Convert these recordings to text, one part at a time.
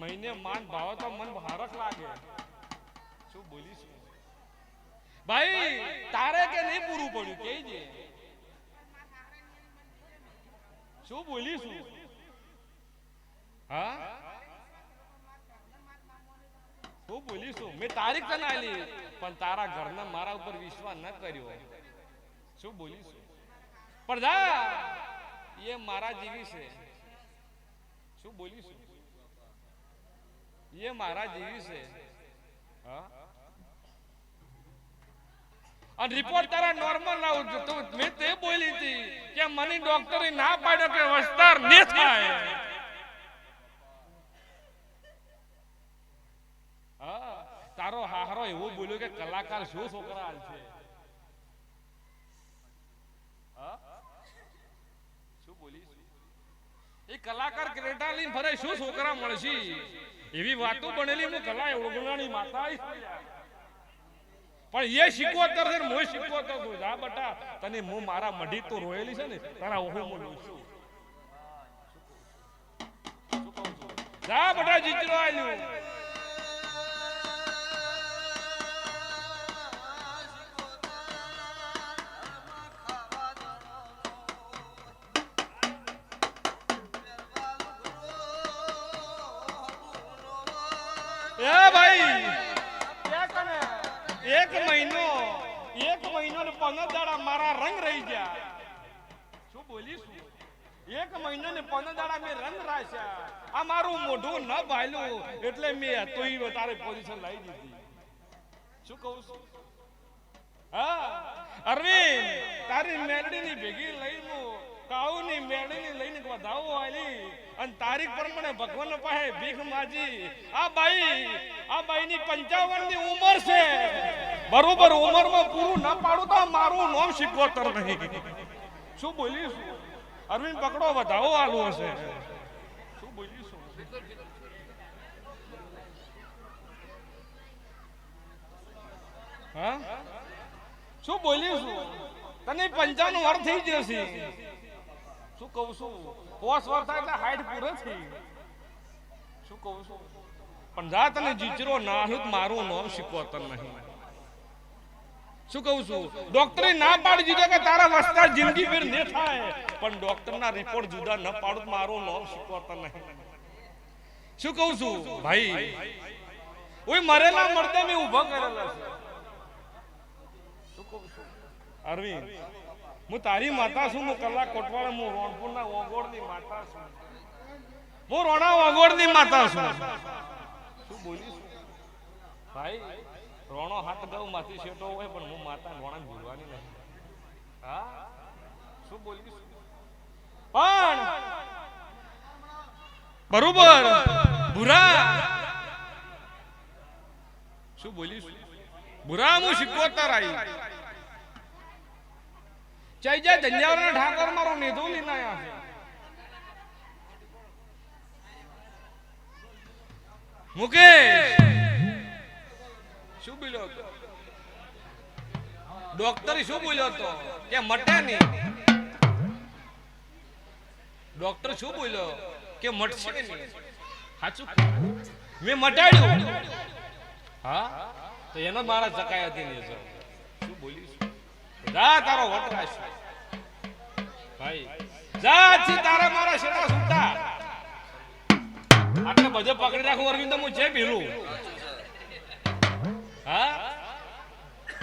મહિને માન ભાવ તો મન ભારક લાગે. શું બોલીશું ભાઈ, તારે કે નહીં પૂરું પડ્યું? કહેજે. શું બોલીશું હા? હું? બોલીશું મેં તારીખ તને આલી પણ તારા ઘરના મારા ઉપર વિશ્વાસ ન કર્યો. શું બોલીશું પણ જા, એ મારા જેવી છે. શું બોલીશું એ મારા જેવી છે અને રિપોર્ટ તારા નોર્મલ લાવું છું તો મેં તે બોલી હતી કે મને ડોક્ટરે ના પાડ્યો કે વસ્તાર ને થાય તારો હાહરો એવું બોલ્યો કે કલાકાર શું છોકરા છે હા? શું બોલીશ એ કલાકાર ક્રેટા લઈને ફરે શું છોકરા મળશે? એવી વાતો બનેલી હું કલા ઓળગણાની માતા પણ એ શીખવતર છે હું શીખવતર છું જા બટા તને હું મારા મઢી તો રોયેલી છે ને તારા ઓહો બોલું છું? જા બટા જીતરો આલ્યું મહિનો? એક મહિનો ને પંદર દાડા મારા રંગ રહી ગયા. શું બોલીશ? એક મહિનો ને પંદર દાડા મેં રંગ રાખ્યા. આ મારું મોઢું ન ભાયલું, એટલે મેં તોય વધારે પોઝિશન લાવી દીધી. શું કહું છું? હા. અરવિંદ, તારી મેરડીની ભેગી લઈને કાઉની મેરડીની લઈને વધાવો આલી અને તારીખ પ્રમાણે ભગવાન પાસે ભીખ માજી આ બાઈ, આ બાઈની 55 ની ઉંમર છે. બરોબર ઉંમરમાં પૂરું ના પાડું તો મારું નામ શીખવતર નહીં. શું બોલીશ? અરવિંદ, પકડો, વધાવો આલુ હશે. શું બોલીશું? તને પંચાણું વાર થઈ જશે. શું કહું છું? પોસ વર્ષ એટલે હાઈટ પૂરે થઈ શું કહું છું? પણ જા તને જીચરો ના હાલું તો મારું નામ શીખવતર નહીં. શું કહું છું? ડોક્ટરે ના પાડી દીધો કે તારા વસ્તા જિંદગી ફેર ને થાય. પણ ડોક્ટરના રિપોર્ટ જુદા ન પાડું મારો નામ શીખવતર નહીં. શું કહું છું? ભાઈ, ઓય મરેલા મરદે મેં ઊભા કરેલા છે. શું કહું છું? અરવિંદ હું તારી માતા છું, હું કલાક કોટવાળા, હું રોણપુરના ઓગોળની માતા છું. હું રોણા ઓગોળની માતા છું. શું બોલીશ? ભાઈ, રોણો હાથ ગૌ માંથી શેટો હોય, પણ હું માતા રોણા ભૂલવાની નહીં હા? શું બોલીશ? પણ બરોબર, ભૂરા. શું બોલીશ? ભૂરા હું શીખવતર આવી જય જય ધન્યાવર ઠાકર, મારો નિધો લીધા મુકેશ! શું ડોક્ટર શું બોલ્યો હતો? કે મટે નહીં. ડોક્ટર શું બોલ્યો? કે મટશે નહીં. મેં મટાડ્યું. હા? તો એનો મારા ચકાયા હતી ને શું બોલીશ? જા તારો વટરાશ. ભાઈ, જા છી તારા મારા શેરા સુતા. આટલે બધે પકડી રાખું અરવિંદ હું છે પેલું હા?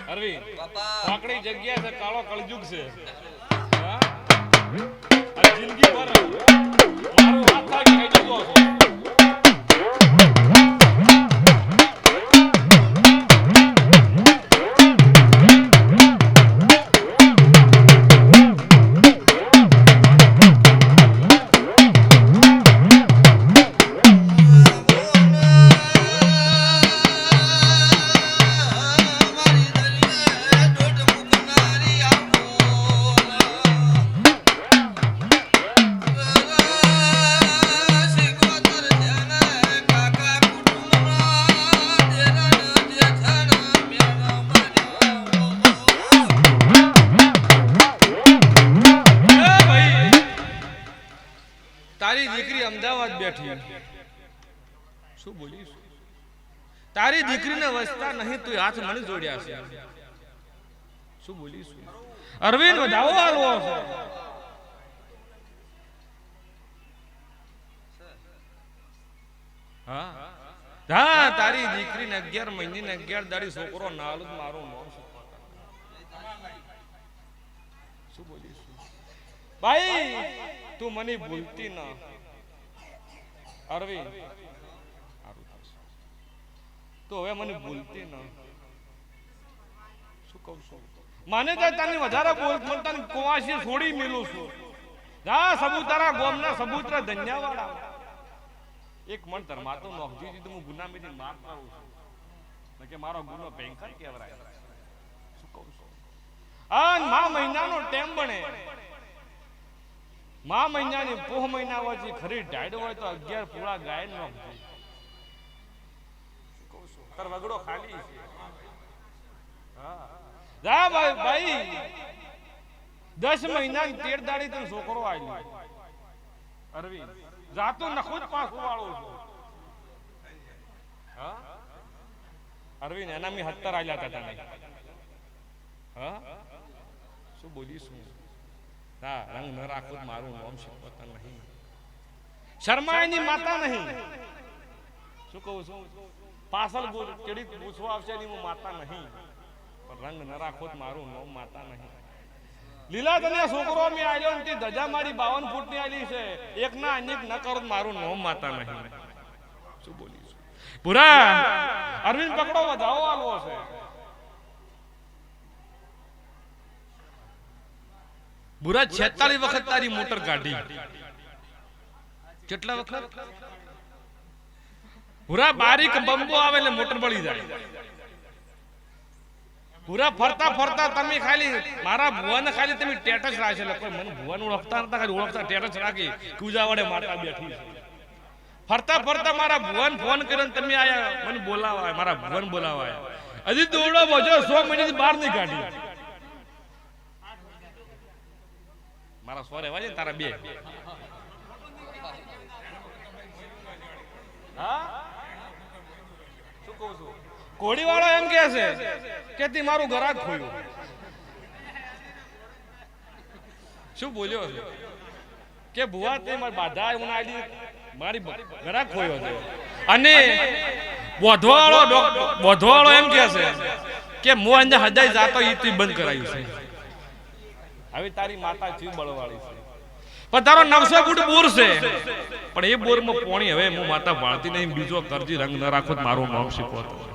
અરવિંદ, પકડી જગ્યા છે, કાળો કળજુગ છે. જિંદગી ભર મારું હાથ લાગી કહી દીધો શું બોલીશ? તારી દીકરીને વસતા નહીં, તું હાથ મને જોડ્યા છે. શું બોલીશ? અરવિંદ, વધાવો આલવો છે. હા. તારી દીકરીને અગિયાર મહિને ને અગિયાર દાડી છોકરો નાલ મારું નામ શું બોલીશ? ભાઈ, તું મને ભૂલતી ના. અરવિંદ. તો હવે મને ભૂલતી ન. શું કહું છું? મને તો તને વધારે બોલ તને કુવાસી છોડી મેલું છું. જા, સબૂતારા ગોમના સબૂતરા ધન્યવાડા એક મન ધર્માતો નોખજી દીધું હું ગુના મેથી માફ કરું છું. કે મારો ગુનો ભયંકર કહેવાય. શું કહું છું? આ મા મહિનાનો ટેમ બને. મા મહિનાની પોહ મહિના વચ્ચે ખરી ઢાઈડ હોય તો અગિયાર પૂરા ગાય નો તાર વગડો ખાલી છે. હા. જા ભાઈ ભાઈ. દસ મહિના તેર દાડી તને છોકરો આવ્યો અરવિંદ. જાતો નખો જ પાછો વાળો છું. હા? અરવિંદ એના મેં હત્તર આવ્યા હતા તને. હા? શું બોલીશું હા રંગ ન રાખો મારું નામ શપથ નહીં. શર્માયની માતા નહીં. શું કહું છું? પાછળ ચડી પૂછવા આવશે એની હું માતા નહીં. પણ રંગ ન રાખો મારું નામ માતા નહીં. લીલા તને છોકરો મેં આવ્યો ને તે ધજા મારી બાવન ફૂટની આલી છે. એક ના અનેક ન કરો મારું નામ માતા નહીં. શું બોલીશું? પૂરા અરવિંદ પકડો વધાવો આલવો છે. બુરા છેતાલીસ વખત તારી મોટર કાઢી કેટલા વખત? પૂરા બારીક બંબો આવે એટલે મોટર બળી જાય. પૂરા ફરતા ફરતા તમે ખાલી મારા ભુવાને ખાલી તમે ટેટસ રાખેલા કોઈ મને ભુવાને ઓળખતા નતા, ખાલી ઓળખતા ટેટસ રાખી કુજા વડે માતા બેઠી ફરતા ફરતા મારા ભુવાન ફોન કર્યો તમે આયા, મને બોલાવા મારા ભુવાન બોલાવા હજી દોડો બજો, સો મિનિટ બહાર નહીં કાઢી. મારા સોરે વાજે તારા બે. હા? શું કહું છું? કોડીવાળો એમ કે છે કે તે મારું ગરાક ખોયું. શું બોલ્યો કે ભુવા તે મારી બાધા મને મારી ગરાક ખોયો છે. અને વધવાળો વધવાળો એમ કે છે કે મો અંદર હદાય જાતો ઈ બંધ કરાયું છે. હવે તારી માતા જીવ બળવાળી છે. પણ તારો નવસો ફૂટ બોર છે. પણ એ બોરમાં પોણી હવે હું માતા વાળતી નહીં બીજો કરજી રંગ ન રાખો મારો મારું નામ શીખવો તો